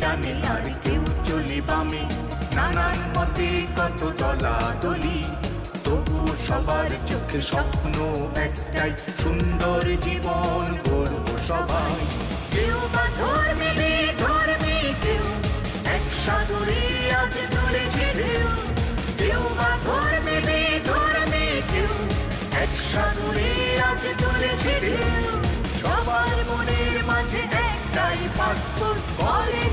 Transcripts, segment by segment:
ডানে আর কেউ নানান মতে কত দলাদলি তবু সবার চোখে স্বপ্ন একটাই, সুন্দর জীবন গড়ব সবাই। কেউ বা ধর্মে ধর্মে কেউ, এক সাগরে আজ ঢেউ। কেউ বা ধর্মে ধর্মে কেউ, এক সাগরে আজ তুলেছে ঢেউ। সবার মনের মাঝে একটাই পাসপোর্ট রোড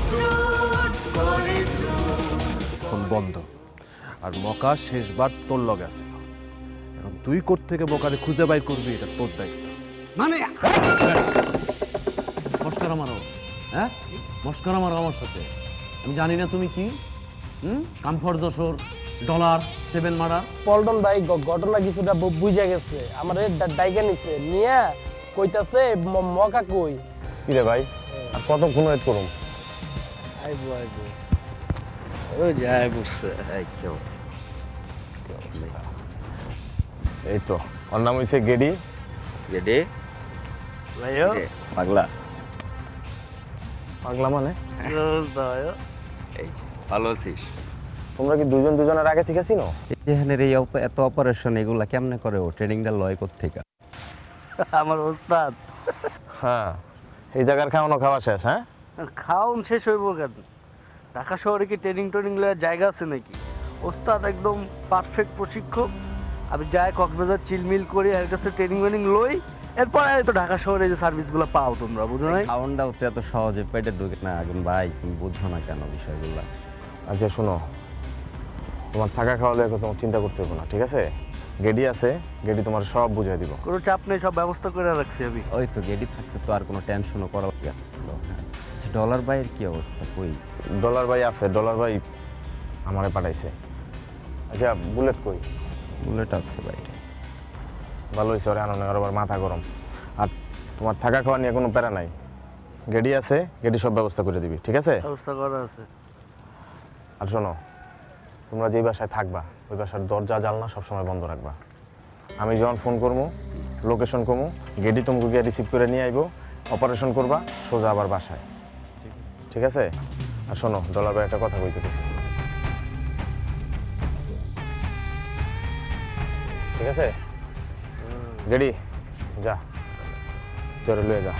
এখন বন্ধ। আর মকা শেষবার তোর লগে আছে। এখন তুই থেকে বোকারে খুঁজে বাইর করবি এটা তোর দায়িত্ব। মানে মস্কারা মারো হ্যাঁ? মস্কারা মারো আমার সাথে। আমি জানি না তুমি কি? হুম? কামফর্ট দোসর ডলার সেভেন মার্ডার পল্টন ভাই ঘটনা কিছুটা বু- বুঝে গেছে। আমার ডাইকা নিছে। নিয়ে কইতাছে মকা কই? কিরে ভাই আর কতক্ষণ ওয়েট করুম? আইবো আইবো ওই যায় বুঝছে এই কি অবস্থা এই তো ওর নাম হয়েছে গেডি রেডি পাগলা পাগলা মানে এই ভালো আছিস তোমরা কি দুজন দুজনের আগে থেকে চিনো? এখানের এই অপ- এত অপারেশন এগুলা কেমনে করে ও? ট্রেনিংটা লয় থেকে আমার ওস্তাদ। হ্যাঁ। এই জায়গার খাওয়ানো খাওয়া শেষ হ্যাঁ? খাওন শেষ হইব কেন? ঢাকা শহরে কি ট্রেনিং ট্রেনিং লওয়ার জায়গা আছে নাকি? ওস্তাদ একদম পারফেক্ট প্রশিক্ষক। আমি যাই কক্সবাজার চিলমিল করি এর কাছে ট্রেনিং ট্রেনিং লই এরপর তো ঢাকা শহরে যে সার্ভিসগুলো পাও তোমরা বুঝো নাই? খাওয়ানটাও তো এত সহজে পেটে ঢুকে না এখন ভাই তুমি বুঝো না কেন বিষয়গুলো? আচ্ছা শোনো। তোমার থাকা খাওয়া লেগে তোমার চিন্তা করতে হবে না ঠিক আছে? গেডি আছে গেডি তোমার সব বুঝিয়ে দিব। কোনো চাপ নেই সব ব্যবস্থা করে রাখছি আমি। ওই তো গেডি থাকতে তো আর কোনো টেনশনও করা লাগে না। ডলার বাইয়ের কি অবস্থা? কই? ডলার ভাই আছে ডলার ভাই আমারে পাঠাইছে। আচ্ছা বুলেট কই? বুলেট আছে বাইরে ভালো হয়েছে ওরে আনন্দ আর আবার মাথা গরম। আর তোমার থাকা খাওয়া নিয়ে কোনো প্যারা নাই। গেডি আছে গেডি সব ব্যবস্থা করে দিবি ঠিক আছে? ব্যবস্থা করা আছে। আর শোনো তোমরা যেই বাসায় থাকবা ওই বাসার দরজা জানলা সবসময় বন্ধ রাখবা। আমি যখন ফোন করব লোকেশন কমু গেডি তোমাকে গিয়ে রিসিভ করে নিয়ে আইবো অপারেশন করবা সোজা আবার বাসায়। ঠিক আছে? আর শোনো, ডলার একটা কথা কইতে ঠিক আছে? রেডি? যা। চলে লয়ে যা।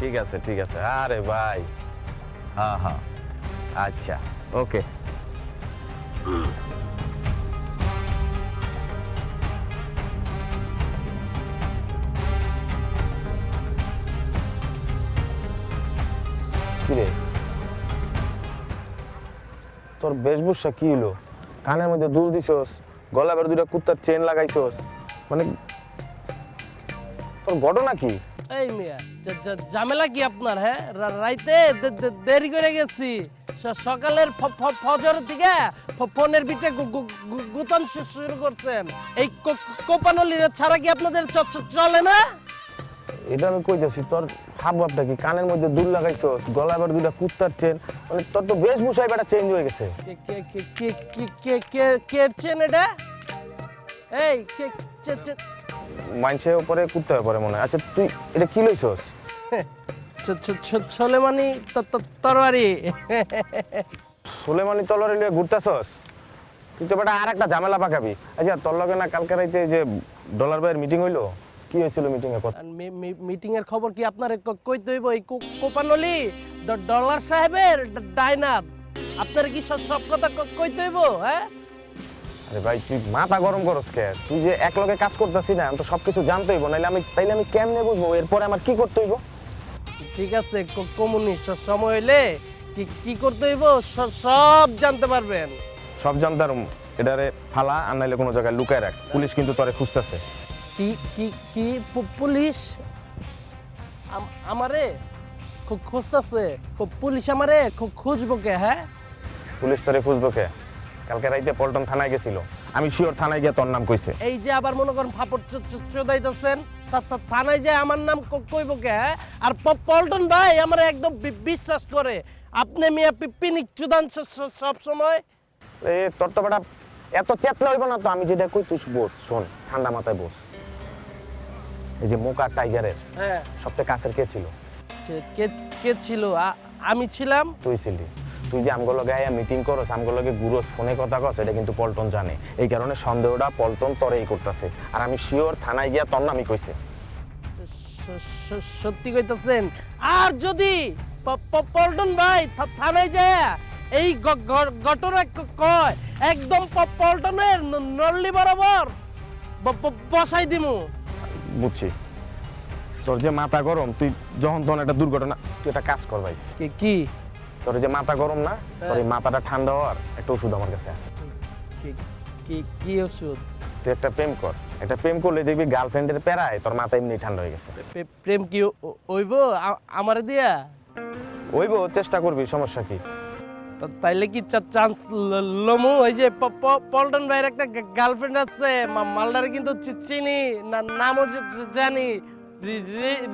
ঠিক আছে ঠিক আছে। আরে ভাই। হ্যাঁ হ্যাঁ আচ্ছা ওকে। বেশভূষা কি হলো? কানের মধ্যে দুল দিছস গলা বের দুটা কুত্তার চেন লাগাইছস মানে তোর ঘটনা কি? এই মিয়া ঝামেলা কি আপনার হ্যাঁ? রাইতে দেরি করে গেছি। সকালের ফজর ফ- ফোনের ভিতরে গুতন শুরু করছেন। এই কোপানলির ছাড়া কি আপনাদের চলে না? এটা আমি কইতেছি তোর হাব ভাবটা কি? কানের মধ্যে দুল লাগাইছো গলা আবার দুটা কুত্তার চেন মানে তোর তো বেশভূষায় বেটা চেঞ্জ হয়ে গেছে। কে চেন এটা? এই কে মাইনসে উপরে কুত্তা পরে মনে হয়। আচ্ছা তুই এটা কি লইছস? সোলেমানি তরবারি সোলেমানি তরবারি লিয়ে ঘুরতেছস? তুই তো বেটা আর একটা ঝামেলা পাকাবি। আচ্ছা তোর লগে না কালকে রাইতে যে ডলার ভাইয়ের মিটিং হইল? কি হয়েছিল মিটিং এ কথা মিটিং এর খবর কি আপনার কইতে হইব? এই কোপানলি? ডলার সাহেবের? ডাইনাত আপনার কি সব কথা ক- কইতে হইব হ্যাঁ? আরে ভাই তুই মাথা গরম করস কে? তুই যে এক লগে কাজ করতেছি না আমি তো সবকিছু জানতে হইব নাইলে আমি তাইলে আমি কেমনে বুঝব? এরপরে আমার কি করতে হইব? ঠিক আছে সময় হইলে কি কি করতে হইব? সব জানতে পারবেন। সব জানতাম। এটারে ফালা আর নাইলে কোনো জায়গায় লুকায় রাখ। পুলিশ কিন্তু তোরে খুঁজতেছে। কি কি কি পুলিশ? আমারে? খুঁজতাছে। পুলিশ আমারে? খুঁজবো কে হ্যাঁ? পুলিশ তোরে খুঁজবো কে? কালকে রাইতে পল্টন থানায় গেছিল। আমি শিওর থানায় গিয়ে তোর নাম কইছে। এই যে আবার মনে করেন ফাপড় চোদাইতেছেন থানায় যে আমার নাম কইব কে হ্যাঁ? আর পল্টন ভাই আমার একদম বিশ্বাস করে। আপনি মিয়া পি- পিনিক চুদান সব সময়। এ তোর তো বেটা এত চেতলা হইব না তো আমি যেটা কই তুই বস শোন ঠান্ডা মাথায় বস এই যে মোকা টাইগারের হ্যাঁ। সবচেয়ে কাছের কে ছিল? কে- কে ছিল? আমি ছিলাম? তুই ছিলি। তুই যে আমগুলো গায়ে মিটিং করস আমগুলোকে গুরুস ফোনে কথা কস এটা কিন্তু পল্টন জানে। এই কারণে সন্দেহটা পল্টন তরেই করতেছে। আর আমি শিওর থানায় গিয়া তোর নামই কইছে। সত্যি কইতাছেন? আর যদি পল্টন ভাই থানায় যায় এই ঘটনা কয় একদম পল্টনের নল্লি বরাবর বসাই দিমু। বুঝছি। তোর যে মাথা গরম তুই যখন তখন একটা দুর্ঘটনা তুই একটা কাজ কর ভাই। কি কি? তোর যে মাথা গরম না তোর এই মাথাটা ঠান্ডা হওয়ার একটা ওষুধ আমার কাছে আছে। কি- কি ওষুধ? তুই একটা প্রেম কর। একটা প্রেম করলে দেখবি গার্লফ্রেন্ডের প্যারায় তোর মাথা এমনি ঠান্ডা হয়ে গেছে। প্রেম কি ও- ও- হইব আ- আমারে দিয়া? ওইব চেষ্টা করবি সমস্যা কি? তা- তাইলে কি চান্স লমু? ওই যে পল্টন ভাইয়ের একটা গার্লফ্রেন্ড আছে মালদারে কিন্তু চিনি না- নামও জানি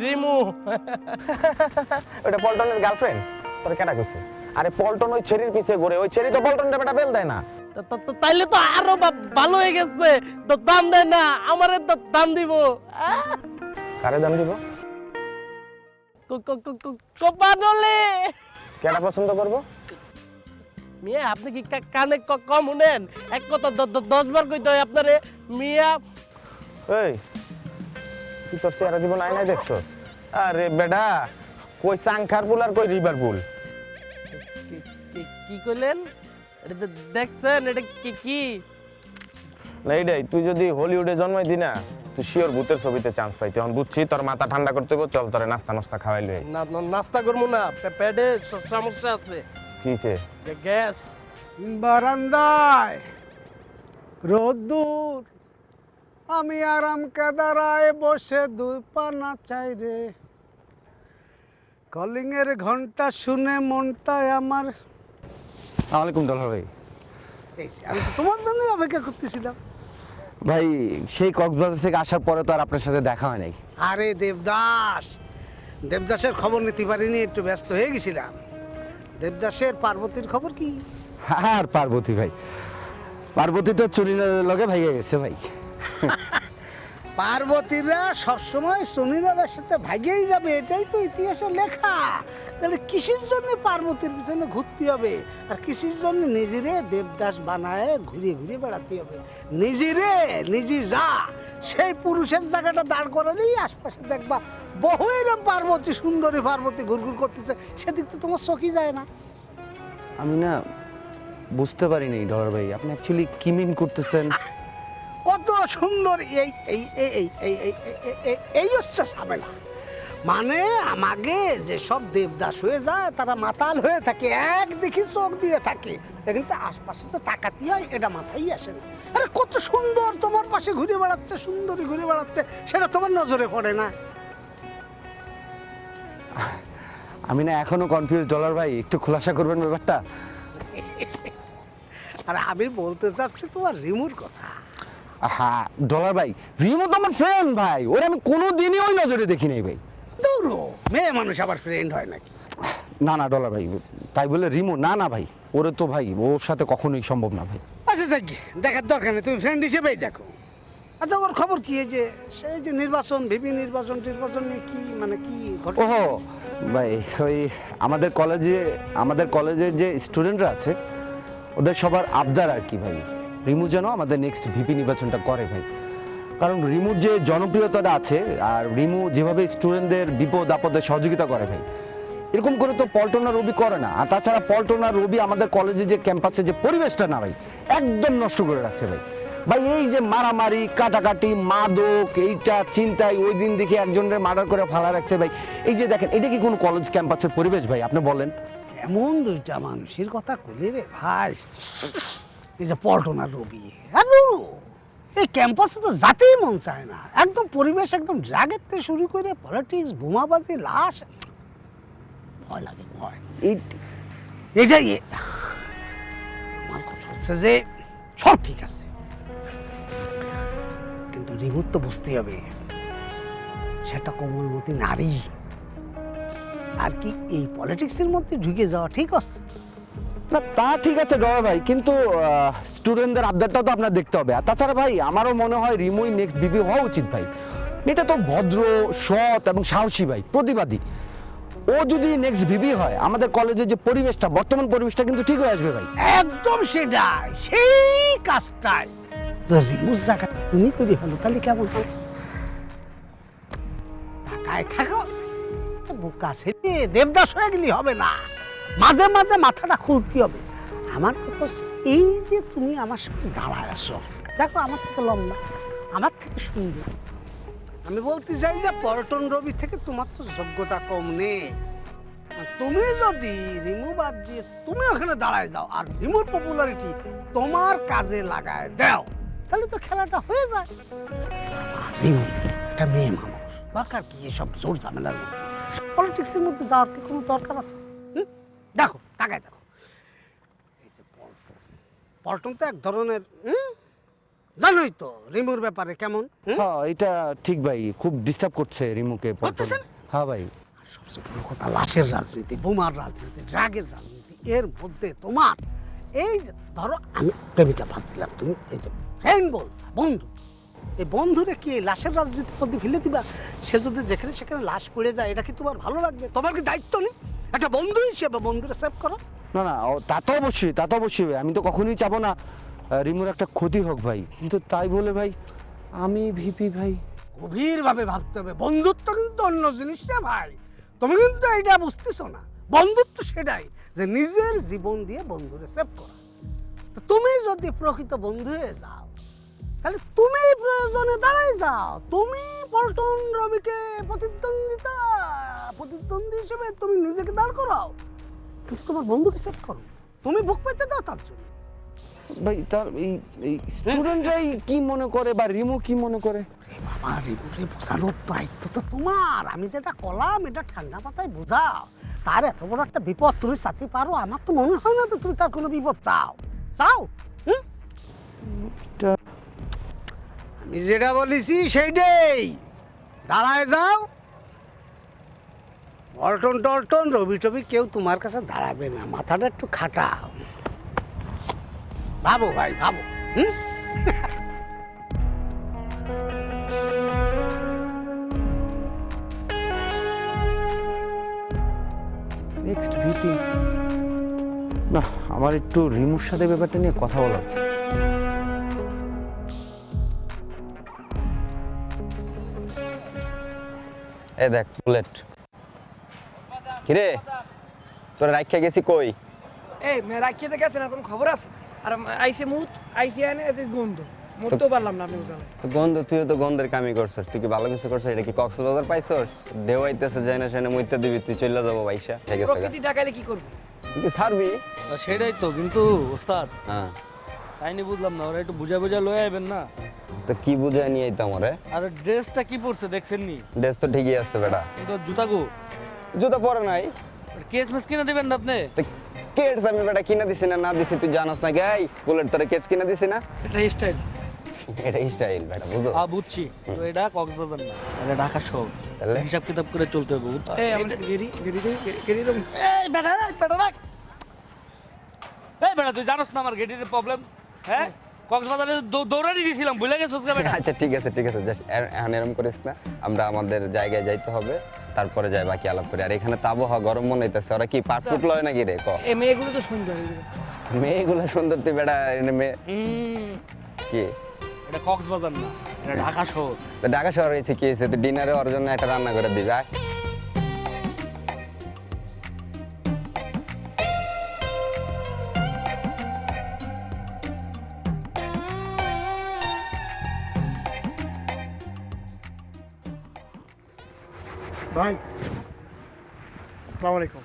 রিমু। ওটা পল্টনের গার্লফ্রেন্ড তোর কেটা কইছে? আরে পল্টন ওই ছেড়ির পিছে ঘুরে ওই ছেড়ি তো পল্টনের বেটা বেল দেয় না। তাইলে তো আরও বা- ভালো হয়ে গেছে। তো দাম দেয় না আমারে তো দাম দিব! কারে দাম দিব? কো- কো- কো- কো- কোপানলে। কেটা পছন্দ করব? মিয়া আপনি কি কানে কম শুনেন? এক কথা দশ বার কইতে হয় আপনারে মিয়া। এই তুই তোর চেহারা জীবন আয়নায় দেখছ? আরে বেডা কই চাংখার পুল আর কই রিভার পুল? কি- কি- কি কইলেন? এটা দেখছেন এটা কি কি? না এইটাই তুই যদি হলিউডে জন্মাই দি না তুই শিওর ভূতের ছবিতে চান্স পাইতে। এখন বুঝছি তোর মাথা ঠান্ডা করতে চল তোরে নাস্তা নাস্তা খাওয়াই লই না নাস্তা করব না পেটে সমস্যা আছে। কিছে গ্যা- গ্যাস। বারান্দায়। রোদ্দুর আমি আরাম কেদারায় বসে দুই পানা চাই রে। কলিং এর ঘণ্টা শুনে মনটায় আমার আলাইকুম ডলার ভাই। আমি তো তোমার জন্য অপেক্ষা করতেছিলাম। ভাই সেই কক্সবাজার থেকে আসার পরে তো আর আপনার সাথে দেখা হয় নাই। আরে দেবদাস দেবদাসের খবর নিতে পারিনি একটু ব্যস্ত হয়ে গেছিলাম। দেবদাসের পার্বতীর খবর কি? আর পার্বতী ভাই পার্বতী তো চুরিনের লগে ভাইয়া গেছে ভাই। পার্বতীরা সবসময় সুনীলার সাথে ভাগেই যাবে, এটাই তো ইতিহাসে লেখা। তাহলে কিসের জন্য পার্বতীর পিছনে ঘুরতে হবে? আর কিসের জন্য নিজেরে দেবদাস বানায় ঘুরে ঘুরে বেড়াতে হবে? নিজেরে, নিজে যা, সেই পুরুষের জায়গাটা দাঁড় করালেই আশপাশে দেখবা বহু এরম পার্বতী, সুন্দরী পার্বতী ঘুরঘুর করতেছে, সেদিক তো তোমার চোখই যায় না। আমি না বুঝতে পারিনি, ডলার ভাই, আপনি অ্যাকচুয়ালি কি মিন করতেছেন? কত সুন্দর এই এই এই এই হচ্ছে ঝামেলা। মানে আমাকে যে সব দেবদাস হয়ে যায় তারা মাতাল হয়ে থাকে এক দেখি চোখ দিয়ে থাকে। কিন্তু আশপাশে তো তাকাতি হয় এটা মাথায় আসে না। আরে কত সুন্দর তোমার পাশে ঘুরে বেড়াচ্ছে সুন্দরী ঘুরে বেড়াচ্ছে সেটা তোমার নজরে পড়ে না। আমি না এখনও কনফিউজ ডলার ভাই একটু খোলাসা করবেন ব্যাপারটা? আর আমি বলতে চাচ্ছি তোমার রিমুর কথা। হ্যাঁ ডলার ভাই রিমো তো আমার ফ্রেন্ড ভাই ওর আমি কোনো দিনই ওই নজরে দেখি নাই ভাই। দৌড়ো মেয়ে মানুষ আবার ফ্রেন্ড হয় নাকি? না না ডলার ভাই তাই বলে রিমো না না ভাই ওরে তো ভাই ওর সাথে কখনোই সম্ভব না ভাই। আচ্ছা যাক দেখার দরকার নেই তুমি ফ্রেন্ড হিসেবেই দেখো। আচ্ছা ওর খবর কি এই যে সেই যে নির্বাচন ভিপি নির্বাচন নির্বাচন নিয়ে কি মানে কি ওহো ভাই ওই আমাদের কলেজে আমাদের কলেজের যে স্টুডেন্টরা আছে ওদের সবার আবদার আর কি ভাই। রিমু যেন আমাদের নেক্সট ভিপি নির্বাচনটা করে ভাই। কারণ রিমুর যে জনপ্রিয়তাটা আছে, আর রিমু যেভাবে স্টুডেন্টদের বিপদ, আপদে সহযোগিতা করে ভাই, এরকম করে তো পল্টনা রবি করে না। আর তাছাড়া পল্টনা রবি আমাদের কলেজে যে ক্যাম্পাসে যে পরিবেশটা না ভাই, একদম নষ্ট করে রাখছে ভাই। ভাই, এই যে মারামারি, কাটাকাটি, মাদক, এইটা চিন্তায় ওই দিন দেখে একজনের মার্ডার করে ফালা রাখছে ভাই। এই যে দেখেন, এটা কি কোনো কলেজ ক্যাম্পাসের পরিবেশ ভাই? আপনি বলেন। এমন দুইটা মানুষের কথা কইলে রে ভাই। এই যে পল্টনা রবি আর ধরো, এই ক্যাম্পাসে তো যাতেই মন চায় না। একদম পরিবেশ একদম ড্রাগের থেকে শুরু করে পলিটিক্স বোমাবাজি লাশ। ভয় লাগে ভয়। এটাই আমার কথা হচ্ছে যে সব ঠিক আছে। কিন্তু রিমুট তো বুঝতে হবে সেটা কোমলমতি নারী। আর কি এই পলিটিক্সের মধ্যে ঢুকে যাওয়া ঠিক আছে? না, তা ঠিক আছে ডরা ভাই, কিন্তু স্টুডেন্টদের আবদারটা তো আপনার দেখতে হবে। আর তাছাড়া ভাই, আমারও মনে হয় রিমুই নেক্সট বিপি হওয়া উচিত ভাই। এটা তো ভদ্র, সৎ এবং সাহসী ভাই, প্রতিবাদী। ও যদি নেক্সট ভিবি হয়, আমাদের কলেজের যে পরিবেশটা, বর্তমান পরিবেশটা কিন্তু ঠিক হয়ে আসবে ভাই। একদম সেটা সেই কাজটাই। রিমুর জায়গা তুমি করে ফেলো তাহলে কেমন? টাকায় থাকো। দেবদাস হয়ে গেলে হবে না। মাঝে মাঝে মাথাটা খুলতে হবে। আমার কথা এই যে তুমি আমার সাথে দাঁড়ায় আসো দেখো আমার থেকে লম্বা, আমার থেকে সুন্দর। আমি বলতে চাই যে পর্যটন রবি থেকে তোমার তো যোগ্যতা কম নেই। তুমি যদি রিমু বাদ দিয়ে তুমি ওখানে দাঁড়ায় যাও আর রিমুর পপুলারিটি তোমার কাজে লাগায় দাও, তাহলে তো খেলাটা হয়ে যায়। রিমু, একটা মেয়ে মানুষ, দরকার কি এসব জোর ঝামেলার মধ্যে? পলিটিক্সের মধ্যে যাওয়ার কি কোনো দরকার আছে? দেখো তাকায় দেখো। এই যে পল্টন। পল্টন তো এক ধরনের? জানোই তো রিমুর ব্যাপারে কেমন হ্যাঁ এটা ঠিক ভাই খুব ডিস্টার্ব করছে রিমুকে পল্টন। হ্যাঁ ভাই। সবচেয়ে বড় কথা লাশের রাজনীতি বোমার রাজনীতি ড্রাগের রাজনীতি এর মধ্যে তোমার এই ধরো আমি প্রেমিকা ভাব দিলাম তুমি এই যে ফ্রেন্ড বল বন্ধু। এই বন্ধুরে কি লাশের রাজনীতির মধ্যে ফেলে দিবা? সে যদি যেখানে সেখানে লাশ পড়ে যায় এটা কি তোমার ভালো লাগবে? তোমার কি দায়িত্ব নেই? একটা বন্ধু হিসেবে বন্ধুরে সেভ করো। না না তা তো অবশ্যই তা তো অবশ্যই। আমি তো কখনোই চাবো না। রিমুর একটা ক্ষতি হোক ভাই। কিন্তু তাই বলে ভাই আমি ভিপি ভাই। গভীরভাবে ভাবতে হবে। বন্ধুত্ব কিন্তু অন্য জিনিস না ভাই। তুমি কিন্তু এটা বুঝতেছো না। বন্ধুত্ব সেটাই যে নিজের জীবন দিয়ে বন্ধুরে সেভ করা। তো তুমি যদি প্রকৃত বন্ধু হয়ে যাও তাহলে তুমি প্রয়োজনে দাঁড়াই যাও। তুমি পল্টন রবিকে প্রতিদ্বন্দ্বিতা প্রতিদ্বন্দ্বী হিসেবে তুমি নিজেকে দাঁড় করাও। কিন্তু তোমার বন্ধুকে সেভ করো। তুমি বুক পেতে দাও তার জন্য। ভাই তার এই এই স্টুডেন্টরাই কি মনে করে বা রিমু কি মনে করে? বাবা রিপুরে বোঝানোর দায়িত্ব তো তোমার। আমি যেটা কলাম এটা ঠান্ডা মাথায় বোঝাও। তার এত বড় একটা বিপদ তুমি সাথে পারো আমার তো মনে হয় না তো তুমি তার কোনো বিপদ চাও। চাও? হুম? আমি যেটা বলেছি সেইটাই। দাঁড়ায় যাও। পল্টন টল্টন, রবি টবি কেউ তোমার কাছে দাঁড়াবে না, মাথাটা একটু খাটাও। ভাবো ভাই, ভাবো, হুম? নেক্সট ভিপি না, আমার একটু রিমুর সাথে ব্যাপারটা নিয়ে কথা বলা উচিত। এ দেখ বুলেট কিরে? তোরা রাখিয়া গেছি কই? এই মেয়ে রাখিয়ে গেছেন আর কোনো খবর আছে? আর আইসে মুত আইসে আনে এতে গন্ধ। মরতেও পারলাম না আপনি বুঝালেন তো গন্ধ তুইও তো গন্ধের কামি করছস। তুই কি ভালো কিছু করছস? এটা কি কক্সবাজার পাইছস? ঢেউ আইতেছে যাই না সেনে মইতে দিবি তুই চলে যাব বাইসা ঠিক আছে প্রকৃতি ডাকাইলে কি করব? তুই কি ছাড়বি? সেটাই তো কিন্তু ওস্তাদ হ্যাঁ। তাইনি বুঝলাম না ওরা একটু বুঝা বুঝা লয়ে আইবেন না। তো কি বুঝাই নিয়ে আইতাম রে আর ড্রেসটা কি পরছে দেখছেন নি ড্রেস তো ঠিকই আছে বেটা। কিন্তু জুতা গো জুতা পরে নাই। কেস মেস কিনে দিবেন না আপনি? কেটস আমি বেটা কিনা দিছি না না দিছি তুই জানাস না গাই বুলেট তোরে কেটস কিনা দিছি না। এটা স্টাইল এটা স্টাইল বেটা বুঝো? হ্যাঁ বুঝছি। তো এটা কক্সবাজার না। এটা ঢাকা শহর। তাহলে? হিসাব কিতাব করে চলতে হবে? এই আমরা গেরি গেরি গেরি দে এই বেটা বেটা রাখ এই বেটা তুই জানোস না আমার গেটির প্রবলেম হ্যাঁ? কক্সবাজারে দৌ- দৌড়ানি দিয়েছিলাম ভুলে বেটা আচ্ছা ঠিক আছে ঠিক আছে জাস্ট এখন এরকম করিস না। আমরা আমাদের জায়গায় যাইতে হবে তারপরে যাই বাকি আলাপ করি। আর এখানে তো আবহাওয়া গরম মনে হইতেছে ওরা কি পাটপুট লয় নাকি রে? ক? এই মেয়েগুলো তো সুন্দর মেয়েগুলো সুন্দর তুই বেটা এনে মেয়ে কি? এটা কক্সবাজার না এটা ঢাকা শহর। ঢাকা শহর হয়েছে কি হয়েছে? তুই ডিনারে ওর জন্য একটা রান্না করে দিবি আসসালামু আলাইকুম।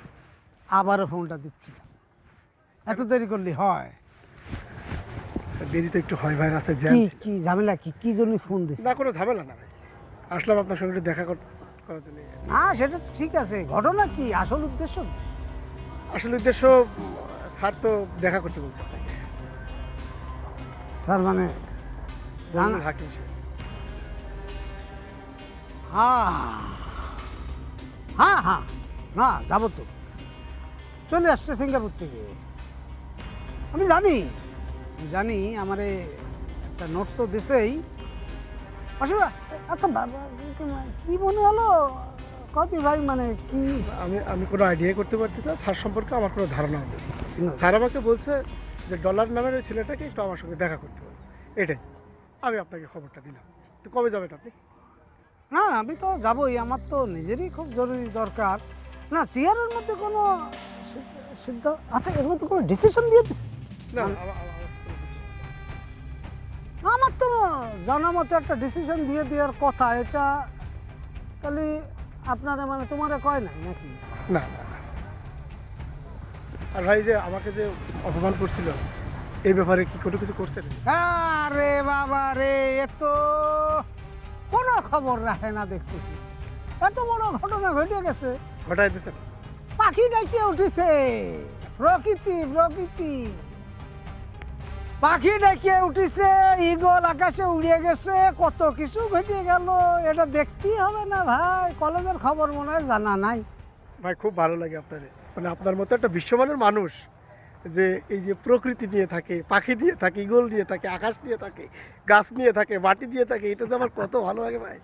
আবারও ফোনটা দিচ্ছি। এত দেরি করলে হয়। দেরি তো একটু হয় ভাই রাস্তায় জ্যাম কি কি ঝামেলা কি? কি জন্য ফোন দিচ্ছি না কোনো ঝামেলা না ভাই। আসলাম আপনার সঙ্গে দেখা কর- করার জন্য। না সেটা ঠিক আছে। ঘটনা কি? আসল উদ্দেশ্য? আসলে উদ্দেশ্য স্যার তো দেখা করতে বলছে আপনাকে। স্যার মানে বলুন হাকিম সাহেব। হ্যাঁ হ্যাঁ হ্যাঁ না যাব তো। চলে আসছে সিঙ্গাপুর থেকে। আমি জানি জানি আমারে একটা নোট তো দিছেই। অসুবিধা আচ্ছা বাবা কি- মনে হলো? কতি ভাই মানে কি? আমি আমি কোনো আইডিয়া করতে পারছি না। স্যার সম্পর্কে আমার কোনো ধারণা নেই। স্যার আমাকে বলছে যে ডলার নামের ওই ছেলেটাকে একটু আমার সঙ্গে দেখা করতে হবে। এটাই। আমি আপনাকে খবরটা দিলাম। তো কবে যাবেন আপনি? না আমি তো যাবই। আমার তো নিজেরই খুব জরুরি দরকার। না চেয়ারের মধ্যে কোনো সিদ্ধ- আচ্ছা এর মধ্যে কোনো ডিসিশন দিয়ে না আমার- তো জানা মতো একটা ডিসিশন দিয়ে দেওয়ার কথা এটা খালি আপনারা মানে তোমারে কয় নাই নাকি? না। আর ভাই যে আমাকে যে অপমান করছিল এই ব্যাপারে কি কোনো কিছু করছেন আরে বাবা রে এ তো কোনো খবর রাখে না দেখতেছি এত বড় ঘটনা ঘটে গেছে। ঘটাই দিয়েছেন পাখি ডাইকে উঠেছে। প্রকৃতি প্রকৃতি। পাখি ডাকিয়ে উঠেছে ইগল আকাশে উড়িয়ে গেছে কত কিছু ঘটে গেল এটা দেখতেই হবে না ভাই কলেজের খবর মনে হয় জানা নাই। ভাই খুব ভালো লাগে আপনার মানে আপনার মতো একটা বিশ্বমানের মানুষ যে এই যে প্রকৃতি নিয়ে থাকে পাখি নিয়ে থাকে ইগল নিয়ে থাকে আকাশ নিয়ে থাকে গাছ নিয়ে থাকে মাটি দিয়ে থাকে এটা তো আমার কত ভালো লাগে ভাই।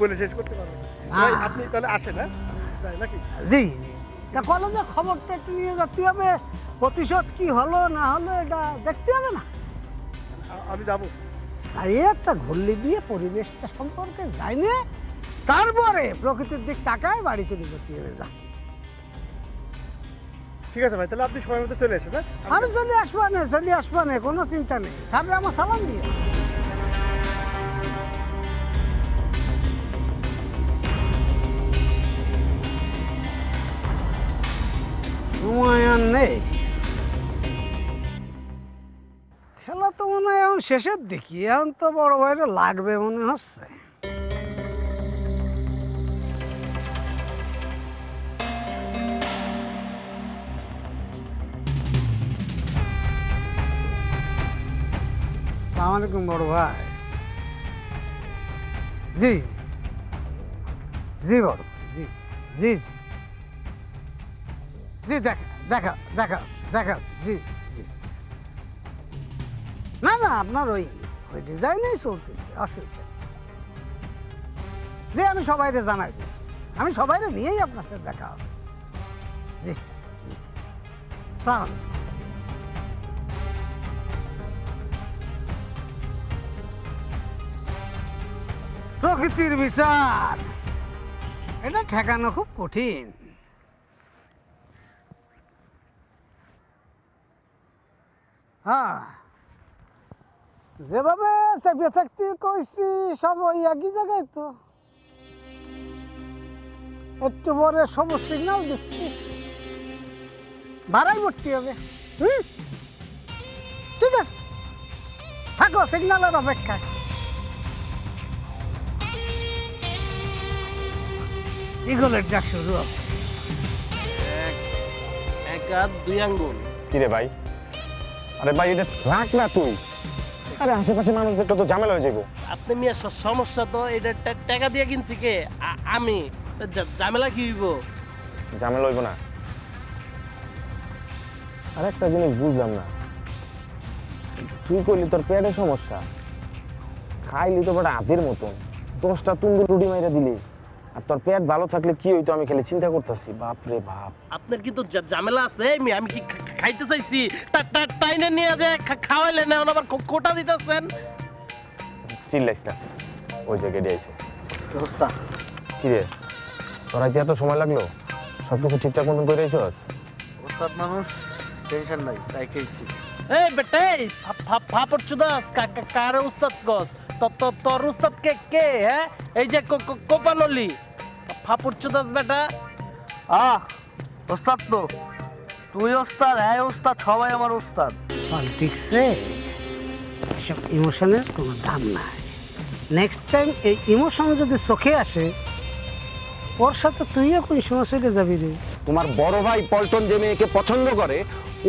বলে শেষ করতে পারব আপনি তাহলে আসেন হ্যাঁ? জি। তা কলেজের খবরটা একটু নিয়ে যেতে হবে প্রতিশোধ কি হলো না হলো এটা দেখতে হবে না? আমি যাব। যাই একটা ঘুরলি দিয়ে পরিবেশটা সম্পর্কে জানে তারপরে প্রকৃতির দিক তাকায় বাড়ি চলে যেতে হবে যা। ঠিক আছে ভাই তাহলে আপনি সময় মতো চলে এসেন হ্যাঁ? আমি চলে আসব না চলে আসব না কোনো চিন্তা নেই। সামনে আমার সালাম দিয়ে সময় আর নেই খেলা তো মনে হয় এখন শেষের দিকে, এখন তো বড় ভাইরে লাগবে মনে হচ্ছে। আলাইকুম বড় ভাই। জি। জি বড় জি জি। জি, দেখা দেখা দেখা দেখা, জি জি। না না, আপনার ওই ওই ডিজাইনেই চলতেছে, অসুবিধা। জি, আমি সবাইকে জানাই দিচ্ছি। আমি সবাইকে নিয়েই আপনার সাথে দেখা হবে। জি আলাইকুম। প্রকৃতির বিচার। এটা ঠেকানো খুব কঠিন। হ্যাঁ। যেভাবে চেপে থাকতে কইছি সব ওই একই জায়গায় তো। একটু পরে সবুজ সিগন্যাল দিচ্ছি। বাড়াই পড়তে হবে। হুম? ঠিক আছে। থাকো সিগন্যালের অপেক্ষায়। ইগলের ডাক শুরু হবে? এক হাত দুই আঙ্গুল। কিরে ভাই? আরে ভাই এটা রাখ না তুই? আরে আশেপাশে মানুষদের তো ঝামেলা হয়ে যাবে। আপনি মিয়া সমস্যা তো এটা টাকা দিয়ে কিনছি কে? আমি। ঝামেলা কি হইব? ঝামেলা হইব না। আর একটা জিনিস বুঝলাম না। তুই করলি তোর পেটের সমস্যা। খাইলি তো বড় হাতের মতন। দশটা তুন্দুর রুটি মাইরা দিলি। আর তোর পেট ভালো থাকলে কি হইতো আমি খেলে চিন্তা করতেছি। বাপ রে বাপ। আপনার কিন্তু ঝামেলা আছে আমি কি খাইতে চাইছি। টাইনে নিয়ে যে খাওয়াইলেন এখন আবার খোটা দিতেছেন? চিল্লাইস না। ওই জায়গায় আইছে। কি রে? তোরা কি এত সময় লাগল? সব কিছু ঠিকঠাক মতন করে আইছস? ওস্তাদ মানুষ টেনশন নাই তাই খেয়েছি। এই বেটে ফাপড় চুদাস কার উস্তাদ গস তোর উস্তাদ কে কে হ্যাঁ? এই যে কো- কো- কোপানলি। ফাপড় চুদাস বেটা। আহ ওস্তাদ তো। তুই ওস্তাদ হ্যাঁ ওস্তাদ সবাই আমার ওস্তাদ। পলিটিক্সে সব ইমোশনের কোনো দাম নাই। নেক্সট টাইম এই ইমোশন যদি চোখে আসে ওর সাথে তুইও কোন সময় চলে যাবি রে। তোমার বড় ভাই পল্টন যে মেয়েকে পছন্দ করে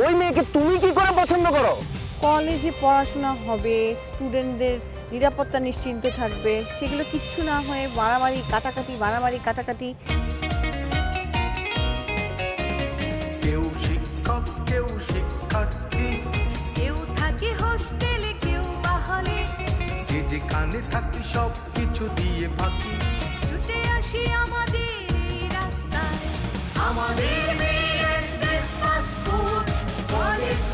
ওই মেয়েকে তুমি কি করে পছন্দ করো? কলেজে পড়াশোনা হবে স্টুডেন্টদের নিরাপত্তা নিশ্চিন্ত থাকবে সেগুলো কিচ্ছু না হয়ে মারামারি কাটাকাটি মারামারি কাটাকাটি কেউ শিক্ষক কেউ শিক্ষার্থী। কেউ থাকে হোস্টেলে কেউ বাহলে। যে যে কানে থাকি সব কিছু দিয়ে ফাঁকি ছুটে আসি আমাদের এই রাস্তায়। আমাদের মেয়ের ক্রিসমাস কোড কলেজ